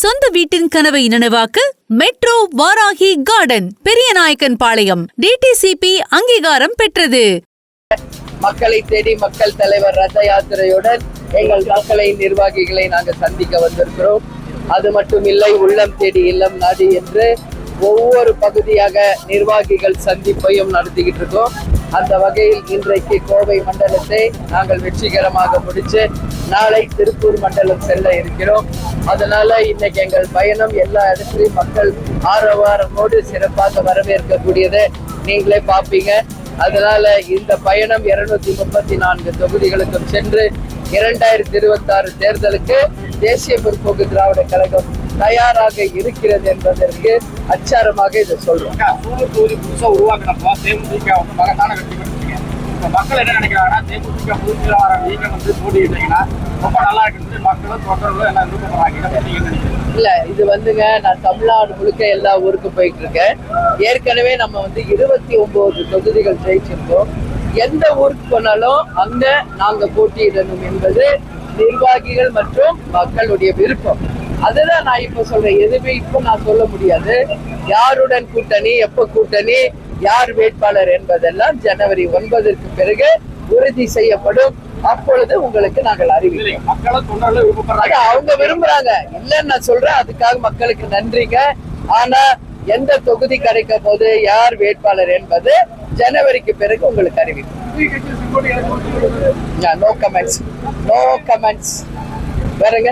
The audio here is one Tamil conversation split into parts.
சொந்த வீட்டின் கனவை நனவாக்க metro Varahi garden Periyanaickenpalayam DTCP அங்கீகாரம் பெற்றது. மக்களை தேடி மக்கள் தலைவர் ரத யாத்திரையுடன் எங்கள் மக்களை நிர்வாகிகளை நாங்கள் சந்திக்க வந்திருக்கிறோம். அது மட்டும் இல்லை உள்ளம் தேடி இல்லம் நாடி என்று ஒவ்வொரு பகுதியாக நிர்வாகிகள் சந்திப்பையும் நடத்திக்கிட்டு இருக்கோம். அந்த வகையில் இன்றைக்கு கோவை மண்டலத்தை நாங்கள் வெற்றிகரமாக முடிச்சு நாளை திருப்பூர் மண்டலம் செல்ல இருக்கிறோம். அதனால இன்னைக்கு எங்கள் பயணம் எல்லா இடத்துலையும் மக்கள் ஆரவாரமோடு சிறப்பாக வரவேற்கக்கூடியதை நீங்களே பார்ப்பீங்க. அதனால இந்த பயணம் இருநூத்தி முப்பத்தி நான்கு தொகுதிகளுக்கும் சென்று இரண்டாயிரத்தி இருபத்தி ஆறு தேர்தலுக்கு தேசிய முற்போக்கு திராவிட கழகம் தயாராக இருக்கிறது என்பதற்கு அச்சாரமாக இதை சொல்றோம். தொகுதி புதுசா உருவாக்கினப்போ தேமுதிக வந்து மகத்தான வெற்றி பெற்றிருக்கீங்க இப்போ மக்கள் என்ன நினைக்கிறாங்கன்னா தேமுதிக பொதுச்செயலாளர் நீங்க வந்து போட்டிட்டீங்கன்னா ரொம்ப நல்லா இருக்குது மக்களும் தொண்டர்களும் எல்லாம் விருப்பப்படுறாங்க. இல்ல இது வந்துங்க நான் தமிழ்நாடு முழுக்க எல்லா ஊருக்கும் போயிட்டு இருக்கேன் ஏற்கனவே நம்ம வந்து இருபத்தி ஒன்பது தொகுதிகள் ஜெயிச்சிருக்கோம். எந்த ஊருக்கு போனாலும் அங்க நாங்க போட்டியிடணும் என்பது நிர்வாகிகள் மற்றும் மக்களுடைய விருப்பம். அதுதான் நான் இப்ப சொல்றேன். எதுவுமே இப்ப நான் சொல்ல முடியாது. யாருடன் கூட்டணி எப்ப கூட்டணி யார் வேட்பாளர் என்பதெல்லாம் ஜனவரி ஒன்பதற்கு பிறகு உறுதி செய்யப்படும். அப்பொழுது உங்களுக்கு நாங்கள் அறிவிக்கிறோம் அவங்க விரும்புறாங்க. இல்லைன்னு நான் சொல்றேன். அதுக்காக மக்களுக்கு நன்றிங்க. ஆனா எந்த தொகுதி கிடைக்க போது யார் வேட்பாளர் என்பது ஜனவரிக்கு பிறகு உங்களுக்கு அறிவிக்கும். நோ கமெண்ட்ஸ் நோ கமெண்ட்ஸ் வேறங்க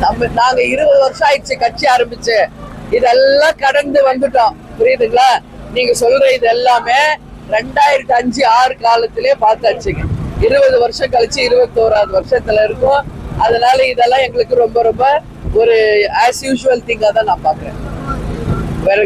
நம்ம நாங்க இருபது வருஷம் ஆயிடுச்சு கட்சி ஆரம்பிச்சு. இதெல்லாம் கடந்து வந்துட்டோம். புரியுதுங்களா? நீங்க சொல்ற இது எல்லாமே ரெண்டாயிரத்தி அஞ்சு ஆறு காலத்திலே பார்த்தாச்சுங்க. இருபது வருஷம் கழிச்சு இருபத்தோராது வருஷத்துல இருக்கும். அதனால இதெல்லாம் எங்களுக்கு ரொம்ப ரொம்ப ஒரு ஆஸ் யூஷுவல் திங்கா தான் நான் பாக்குறேன் வேற